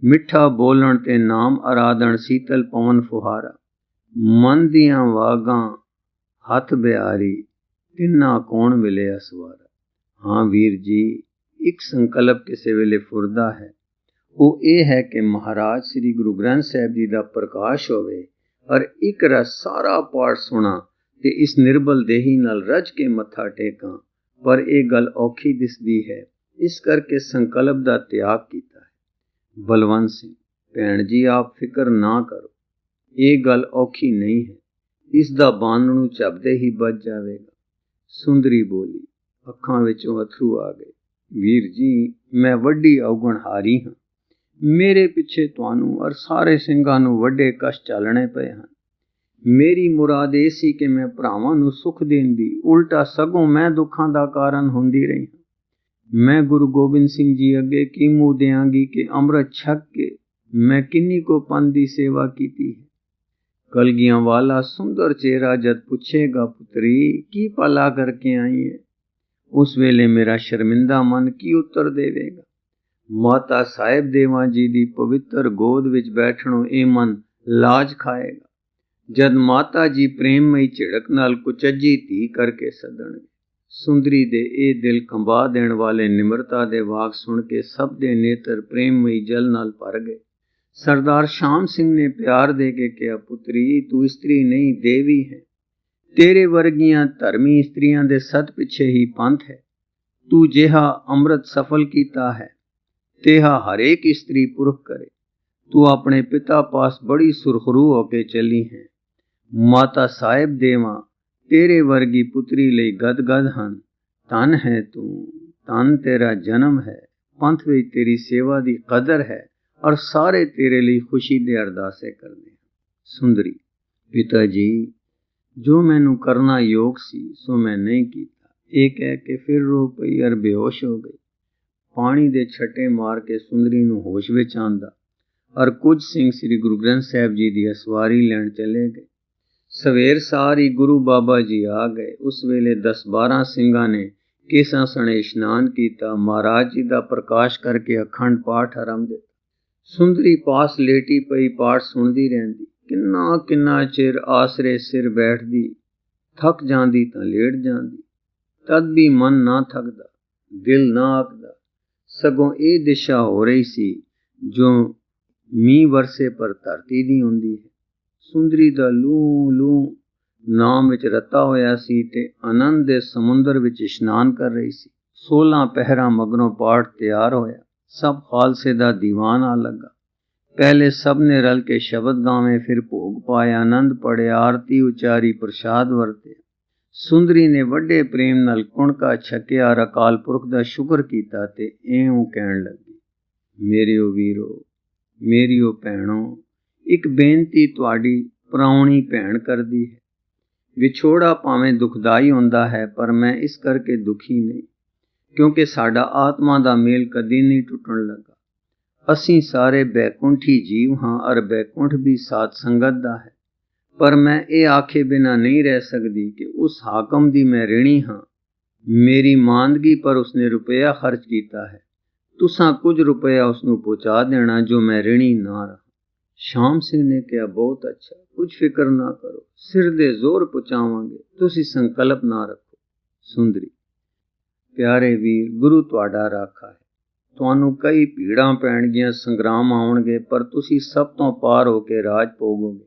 ਮਿੱਠਾ ਬੋਲਣ ਤੇ ਨਾਮ ਆਰਾਧਣ ਸੀਤਲ ਪਵਨ ਫੁਹਾਰਾ। ਮਨ ਦੀਆਂ ਵਾਗਾਂ ਹੱਥ ਬਿਆਰੀ ਤਿੰਨਾ ਕੌਣ ਮਿਲੇ ਅਸਵਾਰ ਹਾਂ ਵੀਰ ਜੀ, ਇੱਕ ਸੰਕਲਪ ਕਿਸੇ ਵੇਲੇ ਫੁਰਦਾ ਹੈ। ਉਹ ਇਹ ਹੈ ਕਿ ਮਹਾਰਾਜ ਸ੍ਰੀ ਗੁਰੂ ਗ੍ਰੰਥ ਸਾਹਿਬ ਜੀ ਦਾ ਪ੍ਰਕਾਸ਼ ਹੋਵੇ ਔਰ ਇੱਕ ਰਸ ਸਾਰਾ ਪਾਠ ਸੁਣਾ ਤੇ ਇਸ ਨਿਰਬਲ ਦੇਹੀ ਨਾਲ ਰਜ ਕੇ ਮੱਥਾ ਟੇਕਾਂ। ਪਰ ਇਹ ਗੱਲ ਔਖੀ ਦਿਸਦੀ ਹੈ। ਇਸ ਕਰਕੇ ਸੰਕਲਪ ਦਾ ਤਿਆਗ ਕੀਤਾ ਹੈ। ਬਲਵੰਤ ਸਿੰਘ, ਭੈਣ ਜੀ, ਆਪ ਫਿਕਰ ਨਾ ਕਰੋ। ਇਹ ਗੱਲ ਔਖੀ ਨਹੀਂ ਹੈ। ਇਸ ਦਾ ਬਾਣ ਨੂੰ ਚੱਬਦੇ ਹੀ ਬਚ ਜਾਵੇਗਾ। ਸੁੰਦਰੀ ਬੋਲੀ, ਅੱਖਾਂ ਵਿੱਚੋਂ ਅਥਰੂ ਆ ਗਏ। ਵੀਰ ਜੀ, ਮੈਂ ਵੱਡੀ ਔਗਣ ਹਾਂ। ਮੇਰੇ ਪਿੱਛੇ ਤੁਹਾਨੂੰ ਔਰ ਸਾਰੇ ਸਿੰਘਾਂ ਨੂੰ ਵੱਡੇ ਕਸ਼ ਚੱਲਣੇ ਪਏ ਹਨ। ਮੇਰੀ ਮੁਰਾਦ ਇਹ ਸੀ ਕਿ ਮੈਂ ਭਰਾਵਾਂ ਨੂੰ ਸੁਖ ਦੇਣ ਦੀ ਉਲਟਾ ਸਗੋਂ ਮੈਂ ਦੁੱਖਾਂ ਦਾ ਕਾਰਨ ਹੁੰਦੀ ਰਹੀ। ਮੈਂ ਗੁਰੂ ਗੋਬਿੰਦ ਸਿੰਘ ਜੀ ਅੱਗੇ ਕੀ ਮੂੰਹ ਦਿਆਂਗੀ ਕਿ ਅੰਮ੍ਰਿਤ ਛਕ ਕੇ ਮੈਂ ਕਿੰਨੀ ਕੋ ਪੰਨ ਦੀ ਸੇਵਾ ਕੀਤੀ ਹੈ। ਕਲਗੀਆਂ ਵਾਲਾ ਸੁੰਦਰ ਚਿਹਰਾ ਜਦ ਪੁੱਛੇਗਾ, ਪੁੱਤਰੀ, ਕੀ ਪਾਲਾ ਕਰਕੇ ਆਈ ਹੈ ਉਸ ਵੇਲੇ ਮੇਰਾ ਸ਼ਰਮਿੰਦਾ ਮਨ ਕੀ ਉੱਤਰ ਦੇਵੇਗਾ? ਮਾਤਾ ਸਾਹਿਬ ਦੇਵਾ ਜੀ ਦੀ ਪਵਿੱਤਰ ਗੋਦ ਵਿੱਚ ਬੈਠਣੋਂ ਇਹ ਮਨ ਲਾਜ ਖਾਏਗਾ। ਜਦ ਮਾਤਾ ਜੀ ਪ੍ਰੇਮਮਈ ਝਿੜਕ ਨਾਲ ਕੁਚੱਜੀ ਧੀ ਕਰਕੇ ਸੱਦਣਗੇ। ਸੁੰਦਰੀ ਦੇ ਇਹ ਦਿਲ ਕੰਬਾ ਦੇਣ ਵਾਲੇ ਨਿਮਰਤਾ ਦੇ ਵਾਕ ਸੁਣ ਕੇ ਸਭ ਦੇ ਨੇਤਰ ਪ੍ਰੇਮਮਈ ਜਲ ਨਾਲ ਭਰ ਗਏ। ਸਰਦਾਰ ਸ਼ਾਮ ਸਿੰਘ ਨੇ ਪਿਆਰ ਦੇ ਕੇ ਕਿਹਾ, ਪੁੱਤਰੀ, ਤੂੰ ਇਸਤਰੀ ਨਹੀਂ, ਦੇਵੀ ਹੈ। ਤੇਰੇ ਵਰਗੀਆਂ ਧਰਮੀ ਇਸਤਰੀਆਂ ਦੇ ਸਤ ਪਿੱਛੇ ਹੀ ਪੰਥ ਹੈ। ਤੂੰ ਜਿਹਾ ਅੰਮ੍ਰਿਤ ਸਫਲ ਕੀਤਾ ਹੈ, ਤੇਹਾ ਹਰੇਕ ਇਸਤਰੀ ਪੁਰਖ ਕਰੇ। ਤੂੰ ਆਪਣੇ ਪਿਤਾ ਪਾਸ ਬੜੀ ਸੁਰਖਰੂ ਹੋ ਕੇ ਚੱਲੀ ਹੈ। ਮਾਤਾ ਸਾਹਿਬ ਦੇਵਾ, ਤੇਰੇ ਵਰਗੀ ਪੁੱਤਰੀ ਲਈ ਗਦਗਦ ਹਨ। ਤਨ ਹੈ ਤੂੰ ਤਨ ਤੇਰਾ ਜਨਮ ਹੈ। ਪੰਥ ਵਿੱਚ ਤੇਰੀ ਸੇਵਾ ਦੀ ਕਦਰ ਹੈ ਔਰ ਸਾਰੇ ਤੇਰੇ ਲਈ ਖੁਸ਼ੀ ਦੇ ਅਰਦਾਸੇ ਕਰਦੇ ਹਨ। ਸੁੰਦਰੀ, ਪਿਤਾ ਜੀ, ਜੋ ਮੈਨੂੰ ਕਰਨਾ ਯੋਗ ਸੀ, ਸੋ ਮੈਂ ਨਹੀਂ ਕੀਤਾ। ਇਹ ਕਹਿ ਕੇ ਫਿਰ ਰੋ ਪਈ ਅਰ ਬੇਹੋਸ਼ ਹੋ ਗਈ। ਪਾਣੀ ਦੇ ਛੱਟੇ ਮਾਰ ਕੇ ਸੁੰਦਰੀ ਨੂੰ ਹੋਸ਼ ਵਿੱਚ ਆਂਦਾ ਔਰ ਕੁਝ ਸਿੰਘ ਸ੍ਰੀ ਗੁਰੂ ਗ੍ਰੰਥ ਸਾਹਿਬ ਜੀ ਦੀ ਅਸਵਾਰੀ ਲੈਣ ਚਲੇ ਗਏ। ਸਵੇਰ ਸਾਰੀ ਗੁਰੂ ਬਾਬਾ ਜੀ ਆ ਗਏ। ਉਸ ਵੇਲੇ 10-12 ਸਿੰਘਾਂ ਨੇ ਕੇਸਾਂ ਸਣੇ ਇਸ਼ਨਾਨ ਕੀਤਾ। ਮਹਾਰਾਜ ਜੀ ਦਾ ਪ੍ਰਕਾਸ਼ ਕਰਕੇ ਅਖੰਡ ਪਾਠ ਆਰੰਭ ਦਿੱਤਾ। ਸੁੰਦਰੀ ਪਾਸ ਲੇਟੀ ਪਈ ਪਾਠ ਸੁਣਦੀ ਰਹਿੰਦੀ। ਕਿੰਨਾ ਕਿੰਨਾ ਚਿਰ ਆਸਰੇ ਸਿਰ ਬੈਠਦੀ, ਥੱਕ ਜਾਂਦੀ ਤਾਂ ਲੇਟ ਜਾਂਦੀ। ਤਦ ਵੀ ਮਨ ਨਾ ਥੱਕਦਾ, ਦਿਲ ਨਾ ਆਕਦਾ ਸਗੋਂ ਇਹ ਦਿਸ਼ਾ ਹੋ ਰਹੀ ਸੀ, ਜੋ ਮੀਂਹ ਵਰਸੇ ਪਰ ਧਰਤੀ ਦੀ ਹੁੰਦੀ ਹੈ। ਸੁੰਦਰੀ ਦਾ ਲੂ ਲੂ ਨਾਮ ਵਿੱਚ ਰਤਾ ਹੋਇਆ ਸੀ ਤੇ ਆਨੰਦ ਦੇ ਸਮੁੰਦਰ ਵਿੱਚ ਇਸ਼ਨਾਨ ਕਰ ਰਹੀ ਸੀ। 16 ਪਹਿਰਾ ਮਗਰੋਂ ਪਾਠ ਤਿਆਰ ਹੋਇਆ। ਸਭ ਖਾਲਸੇ ਦਾ ਦੀਵਾਨ ਆ ਲੱਗਾ। ਪਹਿਲੇ ਸਭ ਨੇ ਰਲ ਕੇ ਸ਼ਬਦ ਗਾਵੇਂ, ਫਿਰ ਭੋਗ ਪਾਇਆ, ਆਨੰਦ ਪੜਿਆ ਆਰਤੀ ਉਚਾਰੀ, ਪ੍ਰਸ਼ਾਦ ਵਰਤੇ ਸੁੰਦਰੀ ਨੇ ਵੱਡੇ ਪ੍ਰੇਮ ਨਾਲ ਕੁਣਕਾ ਛਕਿਆ ਅਕਾਲ ਪੁਰਖ ਦਾ ਸ਼ੁਕਰ ਕੀਤਾ ਤੇ ਐਉਂ ਕਹਿਣ ਲੱਗੀ ਮੇਰੇ ਉਹ ਵੀਰੋ ਮੇਰੀ ਉਹ ਭੈਣੋ ਇੱਕ ਬੇਨਤੀ ਤੁਹਾਡੀ ਪ੍ਰਾਉਣੀ ਭੈਣ ਕਰਦੀ ਹੈ। ਵਿਛੋੜਾ ਭਾਵੇਂ ਦੁਖਦਾਈ ਹੁੰਦਾ ਹੈ, ਪਰ ਮੈਂ ਇਸ ਕਰਕੇ ਦੁਖੀ ਨਹੀਂ, ਕਿਉਂਕਿ ਸਾਡਾ ਆਤਮਾ ਦਾ ਮੇਲ ਕਦੀ ਨਹੀਂ ਟੁੱਟਣ ਲੱਗਾ। ਅਸੀਂ ਸਾਰੇ ਬੈਕੁੰਠੀ ਜੀਵ ਹਾਂ ਅਰ ਬੈਕੁੰਠ ਵੀ ਸਾਧ ਸੰਗਤ ਦਾ ਹੈ। ਪਰ ਮੈਂ ਇਹ ਆਖੇ ਬਿਨਾ ਨਹੀਂ ਰਹਿ ਸਕਦੀ ਕਿ ਉਸ ਹਾਕਮ ਦੀ ਮੈਂ ਰਿਣੀ ਹਾਂ। ਮੇਰੀ ਮਾਨਦਗੀ ਪਰ ਉਸਨੇ ਰੁਪਇਆ ਖਰਚ ਕੀਤਾ ਹੈ। ਤੁਸਾਂ ਕੁਝ ਰੁਪਇਆ ਉਸ ਨੂੰ ਪਹੁੰਚਾ ਦੇਣਾ ਜੋ ਮੈਂ ਰਿਣੀ ਨਾ ਰਹਾ। ਸ਼ਾਮ ਸਿੰਘ ਨੇ ਕਿਹਾ, ਬਹੁਤ ਅੱਛਾ ਕੁਝ ਫਿਕਰ ਨਾ ਕਰੋ, ਸਿਰ ਦੇ ਜ਼ੋਰ ਪਹੁੰਚਾਵਾਂਗੇ ਤੁਸੀਂ ਸੰਕਲਪ ਨਾ ਰੱਖੋ, ਸੁੰਦਰੀ। ਪਿਆਰੇ ਵੀਰ, ਗੁਰੂ ਤੁਹਾਡਾ ਰਾਖਾ ਹੈ। ਤੁਹਾਨੂੰ ਕਈ ਭੀੜਾਂ ਪੈਣਗੀਆਂ, ਸੰਗਰਾਮ ਆਉਣਗੇ, ਪਰ ਤੁਸੀਂ ਸਭ ਤੋਂ ਪਾਰ ਹੋ ਕੇ ਰਾਜ ਪਾਓਗੇ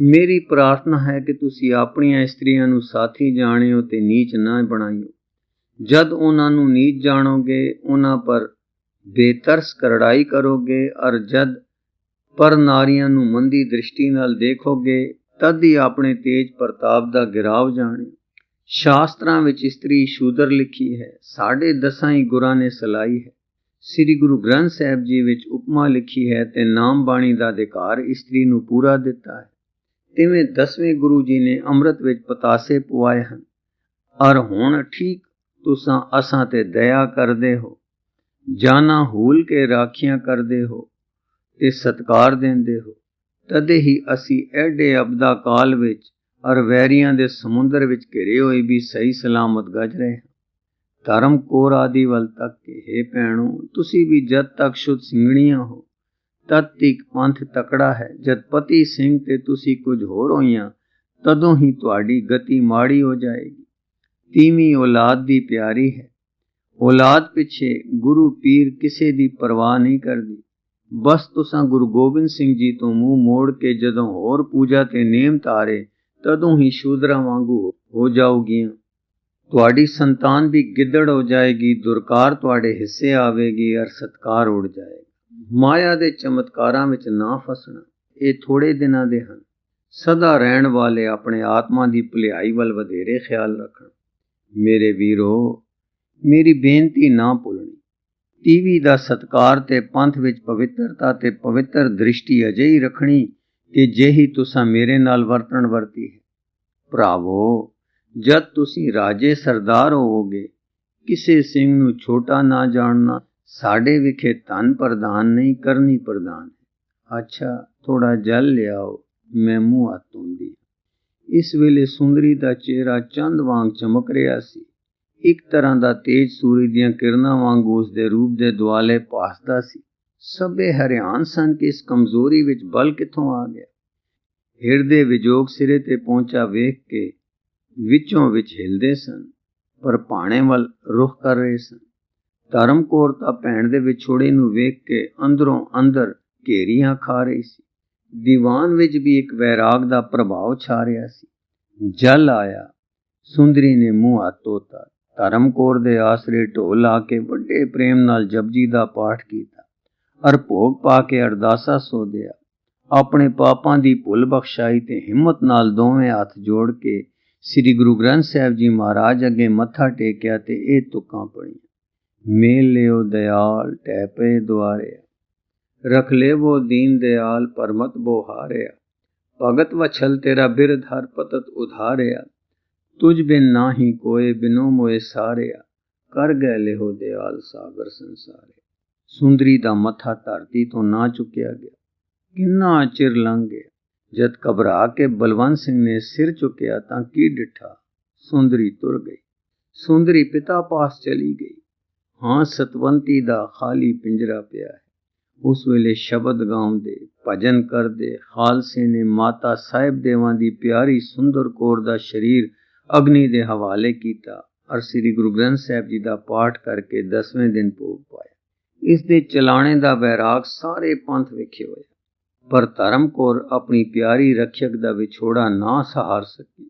ਮੇਰੀ ਪ੍ਰਾਰਥਨਾ ਹੈ ਕਿ ਤੁਸੀਂ ਆਪਣੀਆਂ ਇਸਤਰੀਆਂ ਨੂੰ ਸਾਥੀ ਜਾਣਿਓ ਤੇ ਨੀਚ ਨਾ ਬਣਾਇਓ ਜਦ ਉਹਨਾਂ ਨੂੰ ਨੀਚ ਜਾਣੋਗੇ, ਉਹਨਾਂ ਪਰ ਬੇਤਰਸ ਕਰੜਾਈ ਕਰੋਗੇ, ਅਰ ਜਦ ਪਰ ਨਾਰੀਆਂ ਨੂੰ ਮੰਦੀ ਦ੍ਰਿਸ਼ਟੀ ਨਾਲ ਦੇਖੋਗੇ, ਤਦ ਹੀ ਆਪਣੇ ਤੇਜ ਪ੍ਰਤਾਪ ਦਾ ਗਿਰਾਵ ਜਾਣੇ। ਸ਼ਾਸਤਰਾਂ ਵਿੱਚ ਇਸਤਰੀ ਸ਼ੂਦਰ ਲਿਖੀ ਹੈ ਸਾਢੇ ਦਸਾਂ ਹੀ ਗੁਰਾਂ ਨੇ ਸਲਾਈ ਹੈ। ਸ੍ਰੀ ਗੁਰੂ ਗ੍ਰੰਥ ਸਾਹਿਬ ਜੀ ਵਿੱਚ ਉਪਮਾ ਲਿਖੀ ਹੈ ਤੇ ਨਾਮ ਬਾਣੀ ਦਾ ਅਧਿਕਾਰ ਇਸਤਰੀ ਨੂੰ ਪੂਰਾ ਦਿੱਤਾ ਹੈ। ਤਿਵੇਂ ਦਸਵੇਂ ਗੁਰੂ ਜੀ ਨੇ ਅੰਮ੍ਰਿਤ ਵਿੱਚ ਪਤਾਸੇ ਪਵਾਏ ਹਨ। ਔਰ ਹੁਣ ਠੀਕ, ਤੁਸਾਂ ਅਸਾਂ ਤੇ ਦਇਆ ਕਰਦੇ ਹੋ। ਜਾਨਾ ਹੂਲ ਕੇ ਰਾਖੀਆਂ ਕਰਦੇ ਹੋ। ਤੇ ਸਤਕਾਰ ਦਿੰਦੇ ਹੋ। ਤਦੇ ਹੀ ਅਸੀਂ ਐਡੇ ਅਬਦਾ ਕਾਲ ਵਿੱਚ ਔਰ ਵੈਰੀਆਂ ਦੇ ਸਮੁੰਦਰ ਵਿੱਚ ਘਿਰੇ ਹੋਏ ਵੀ ਸਹੀ ਸਲਾਮਤ ਗਜ ਰਹੇ ਹਾਂ। ਧਰਮ ਕੋਰ ਆਦਿ ਵੱਲ ਤੱਕ ਕੇ, ਹੈ ਭੈਣੋ, ਤੁਸੀਂ ਵੀ ਜਦ ਤੱਕ ਸ਼ੁੱਧ ਸਿੰਘਣੀਆਂ ਹੋ, ਤਦ ਤੱਕ ਪੰਥ ਤਕੜਾ ਹੈ। ਜਦ ਪਤੀ ਸਿੰਘ ਤੇ ਤੁਸੀਂ ਕੁਝ ਹੋਰ ਹੋਈਆਂ, ਤਦੋਂ ਹੀ ਤੁਹਾਡੀ ਗਤੀ ਮਾੜੀ ਹੋ ਜਾਏਗੀ। ਤੀਵੀਂ ਔਲਾਦ ਦੀ ਪਿਆਰੀ ਹੈ। ਔਲਾਦ ਪਿੱਛੇ ਗੁਰੂ ਪੀਰ ਕਿਸੇ ਦੀ ਪਰਵਾਹ ਨਹੀਂ ਕਰਦੀ। ਬਸ ਤੁਸਾਂ ਗੁਰੂ ਗੋਬਿੰਦ ਸਿੰਘ ਜੀ ਤੋਂ ਮੂੰਹ ਮੋੜ ਕੇ ਜਦੋਂ ਹੋਰ ਪੂਜਾ ਤੇ ਨੇਮ ਤਾਰੇ ਤਦੋਂ ਹੀ ਸ਼ੂਦਰਾ ਵਾਂਗੂ ਹੋ ਜਾਓਗੀਆਂ ਤੁਹਾਡੀ ਸੰਤਾਨ ਵੀ ਗਿੱਦੜ ਹੋ ਜਾਏਗੀ, ਦੁਰਕਾਰ ਤੁਹਾਡੇ ਹਿੱਸੇ ਆਵੇਗੀ, ਅਰ ਸਤਕਾਰ ਉੜ ਜਾਏਗਾ। ਮਾਇਆ ਦੇ ਚਮਤਕਾਰਾਂ ਵਿੱਚ ਨਾ ਫਸਣਾ, ਇਹ ਥੋੜੇ ਦਿਨਾਂ ਦੇ ਹਨ। ਸਦਾ ਰਹਿਣ ਵਾਲੇ ਆਪਣੇ ਆਤਮਾ ਦੀ ਭਲਾਈ ਵੱਲ ਵਧੇਰੇ ਖਿਆਲ ਰੱਖਣ। ਮੇਰੇ ਵੀਰੋ, ਮੇਰੀ ਬੇਨਤੀ ਨਾ ਭੁੱਲਣੀ। ਟੀਵੀ ਦਾ ਸਤਕਾਰ ਤੇ ਪੰਥ ਵਿੱਚ ਪਵਿੱਤਰਤਾ ਤੇ ਪਵਿੱਤਰ ਦ੍ਰਿਸ਼ਟੀ ਅਜਿਹੀ ਰੱਖਣੀ ਕਿ ਜਿਹੀ ਤੁਸੀਂ ਮੇਰੇ ਨਾਲ ਵਰਤਣ ਵਰਤੀ ਹੈ। ਭਰਾਵੋ, ਜਦ ਤੁਸੀਂ ਰਾਜੇ ਸਰਦਾਰ ਹੋਵੋਗੇ, ਕਿਸੇ ਸਿੰਘ ਨੂੰ ਛੋਟਾ ਨਾ ਜਾਣਨਾ ਸਾਡੇ ਵਿਖੇ ਧਨ ਪ੍ਰਦਾਨ ਨਹੀਂ, ਕਰਨੀ ਪ੍ਰਦਾਨ ਹੈ। ਅੱਛਾ ਥੋੜਾ ਜਲ ਲਿਆਓ, ਮੈਂ ਮੂੰਹ ਹੱਥ ਧੋਂਦੀ ਇਸ ਵੇਲੇ ਸੁੰਦਰੀ ਦਾ ਚਿਹਰਾ ਚੰਦ ਵਾਂਗ ਚਮਕ ਰਿਹਾ ਸੀ। ਇੱਕ ਤਰ੍ਹਾਂ ਦਾ ਤੇਜ ਸੂਰਜ ਦੀਆਂ ਕਿਰਨਾਂ ਵਾਂਗੂ ਉਸ ਦੇ ਰੂਪ ਦੇ ਦੁਆਲੇ ਪਾਸਦਾ ਸੀ। ਸਭੇ ਹਰਿਆਨ ਸਨ ਕਿ ਇਸ ਕਮਜ਼ੋਰੀ ਵਿੱਚ ਬਲ ਕਿੱਥੋਂ ਆ ਗਿਆ। ਹਿਰਦੇ ਵਿਜੋਗ ਸਿਰੇ ਤੇ ਪਹੁੰਚਾ ਵੇਖ ਕੇ ਵਿੱਚੋਂ ਵਿੱਚ ਹਿਲਦੇ ਸਨ, ਪਰ ਭਾਣੇ ਵੱਲ ਰੁਖ ਕਰ ਰਹੇ ਸਨ। ਧਰਮਕੌਰ ਤਾਂ ਭੈਣ ਦੇ ਵਿਛੋੜੇ ਨੂੰ ਵੇਖ ਕੇ ਅੰਦਰੋਂ ਅੰਦਰ ਘੇਰੀਆਂ ਖਾ ਰਹੀ ਸੀ। ਦੀਵਾਨ ਵਿੱਚ ਵੀ ਇੱਕ ਵੈਰਾਗ ਦਾ ਪ੍ਰਭਾਵ ਛਾ ਰਿਹਾ ਸੀ। ਜਲ ਆਇਆ। ਸੁੰਦਰੀ ਨੇ ਮੂੰਹ ਹੱਥ ਧੋਤਾ। ਧਰਮ ਕੌਰ ਦੇ ਆਸਰੇ ਢੋਲ ਲਾ ਕੇ ਵੱਡੇ ਪ੍ਰੇਮ ਨਾਲ ਜਪਜੀ ਦਾ ਪਾਠ ਕੀਤਾ। ਅਰ ਭੋਗ ਪਾ ਕੇ ਅਰਦਾਸਾ ਸੋਧਿਆ। ਆਪਣੇ ਪਾਪਾਂ ਦੀ ਭੁੱਲ ਬਖਸ਼ਾਈ ਤੇ ਹਿੰਮਤ ਨਾਲ ਦੋਵੇਂ ਹੱਥ ਜੋੜ ਕੇ ਸ੍ਰੀ ਗੁਰੂ ਗ੍ਰੰਥ ਸਾਹਿਬ ਜੀ ਮਹਾਰਾਜ ਅੱਗੇ ਮੱਥਾ ਟੇਕਿਆ ਤੇ ਇਹ ਤੁਕਾਂ ਪੜੀਆਂ ਮੇਲ ਲਿਓ ਦਿਆਲ ਟੈਪੇ ਦੁਆਰੇ ਰਖ ਲੇਵੋ ਦੀਨ ਦਿਆਲ, ਪਰਮਤ ਬੋਹਾਰਿਆ ਭਗਤ ਵਛਲ ਤੇਰਾ ਬਿਰਧ ਹਰ ਪਤਤ ਉਧਾਰਿਆ। ਤੁਝ ਬਿਨ ਨਾਹੀ ਕੋਏ, ਬਿਨੋ ਮੋਏ ਸਾਰਿਆ। ਕਰ ਗਏ ਲਿਹੋ ਦਿਆਲ ਸਾਗਰ ਸੰਸਾਰੇ। ਸੁੰਦਰੀ ਦਾ ਮੱਥਾ ਧਰਤੀ ਤੋਂ ਨਾ ਚੁੱਕਿਆ ਗਿਆ। ਕਿੰਨਾ ਚਿਰ ਲੰਘ ਗਿਆ। ਜਦ ਘਬਰਾ ਕੇ ਬਲਵੰਤ ਸਿੰਘ ਨੇ ਸਿਰ ਚੁੱਕਿਆ ਤਾਂ ਕੀ ਡਿਠਾ। ਸੁੰਦਰੀ ਤੁਰ ਗਈ। ਸੁੰਦਰੀ ਪਿਤਾ ਪਾਸ ਚਲੀ ਗਈ। ਹਾਂ, ਸਤਵੰਤੀ ਦਾ ਖਾਲੀ ਪਿੰਜਰਾ ਪਿਆ ਹੈ। ਉਸ ਵੇਲੇ ਸ਼ਬਦ ਗਾਉਂਦੇ, ਭਜਨ ਕਰਦੇ, ਖਾਲਸੇ ਨੇ ਮਾਤਾ ਸਾਹਿਬ ਦੇਵਾਂ ਦੀ ਪਿਆਰੀ ਸੁੰਦਰ ਕੌਰ ਦਾ ਸਰੀਰ ਅਗਨੀ ਦੇ ਹਵਾਲੇ ਕੀਤਾ ਔਰ ਸ੍ਰੀ ਗੁਰੂ ਗ੍ਰੰਥ ਸਾਹਿਬ ਜੀ ਦਾ ਪਾਠ ਕਰਕੇ 10ਵੇਂ ਦਿਨ ਭੋਗ ਪਾਇਆ। ਇਸ ਦੇ ਚਲਾਣੇ ਦਾ ਵੈਰਾਗ ਸਾਰੇ ਪੰਥ ਵਿਖੇ ਹੋਇਆ ਪਰ ਧਰਮ ਕੌਰ ਆਪਣੀ ਪਿਆਰੀ ਰੱਖਿਅਕ ਦਾ ਵਿਛੋੜਾ ਨਾ ਸਹਾਰ ਸਕੀ।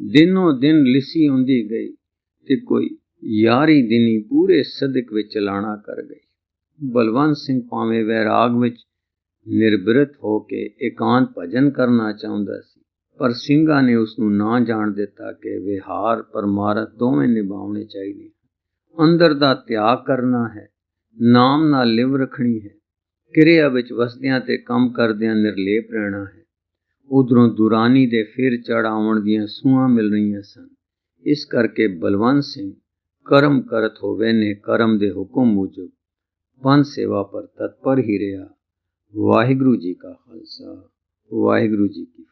ਦਿਨੋਂ ਦਿਨ ਲਿਸੀ ਹੁੰਦੀ ਗਈ ਤੇ ਕੋਈ ਯਾਰੀ ਦਿਨੀ ਪੂਰੇ ਸਦਕ ਵਿੱਚ ਚਲਾਣਾ ਕਰ ਗਈ। ਬਲਵੰਤ ਸਿੰਘ ਭਾਵੇਂ ਵੈਰਾਗ ਵਿੱਚ ਨਿਰਬਿਰਤ ਹੋ ਕੇ ਇਕਾਂਤ ਭਜਨ ਕਰਨਾ ਚਾਹੁੰਦਾ ਸੀ ਪਰ ਸਿੰਘਾਂ ਨੇ ਉਸ ਨੂੰ ਨਾ ਜਾਣ ਦਿੱਤਾ ਕਿ ਵਿਹਾਰ ਪਰਮਾਰਥ ਦੋਵੇਂ ਨਿਭਾਉਣੇ ਚਾਹੀਦੇ ਅੰਦਰ ਦਾ ਤਿਆਗ ਕਰਨਾ ਹੈ, ਨਾਮ ਨਾਲ ਲਿਵ ਰੱਖਣੀ ਹੈ, ਕਿਰਿਆ ਵਿੱਚ ਵਸਦਿਆਂ ਤੇ ਕੰਮ ਕਰਦਿਆਂ ਨਿਰਲੇਪ ਰਹਿਣਾ ਹੈ। ਉਧਰੋਂ ਦੁਰਾਨੀ ਦੇ ਫਿਰ ਚੜਾਉਣ ਦੀਆਂ ਸੂਹਾਂ ਮਿਲ ਰਹੀਆਂ ਸਨ। ਇਸ ਕਰਕੇ ਬਲਵੰਤ ਸਿੰਘ ਕਰਮ ਕਰਤ ਹੋਵੇ ਨੇ ਕਰਮ ਦੇ ਹੁਕਮ ਮੁਜਬ ਪੰਜ ਸੇਵਾ ਪਰ ਤਤਪਰ ਹੀ ਰਿਹਾ। ਵਾਹਿਗੁਰੂ ਜੀ ਕਾ ਖਾਲਸਾ, ਵਾਹਿਗੁਰੂ ਜੀ ਕੀ